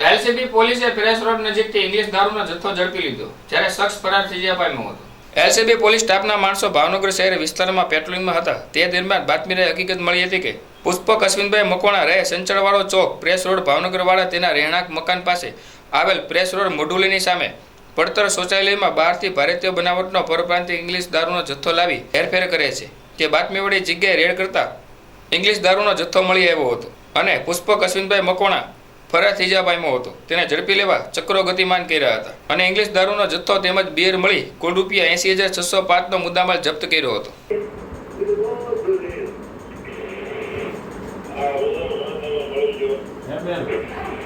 LCB પોલીસે fresh road નજીકથી English દારૂનો જથ્થો ઝડપી લીધો. જ્યારે શખ્સ ફરાર થઈ જવા પામ્યો હતો. એલસીબી પોલીસ સ્ટાફના માણસો ભાવનગર શહેર વિસ્તારમાં પેટ્રોલિંગમાં હતા. તે દરમિયાન બાતમીને હકીકત મળી હતી કે, પુષ્પક અશ્વિનભાઈ મકવાણા રહે સંચળવાળો ચોક, પ્રેસ રોડ ભાવનગરવાળા તેના રહેણાંક મકાન પાસે આવેલ પ્રેસ રોડ મોઢુલીની સામે. પડતર શૌચાલયમાં બહારથી ભારતીય બનાવટનો પરપ્રાંતિય ઇંગ્લિશ દારૂનો જથ્થો લાવી હેરફેર કરે છે. તે બાતમી વળી જગ્યાએ રેડ કરતા ઇંગ્લિશ દારૂનો જથ્થો મળી આવ્યો હતો. અને પુષ્પક અશ્વિનભાઈ મકવાણા ફરાર થઈ જવા હતો તેને ઝડપી લેવા ચક્રો ગતિમાન કર્યા હતા અને ઇંગ્લિશ દારૂનો જથ્થો તેમજ બિયર મળી કુલ રૂપિયા એંસી હજાર છસો પાંચનો મુદ્દામાલ જપ્ત કર્યો હતો Yeah, man.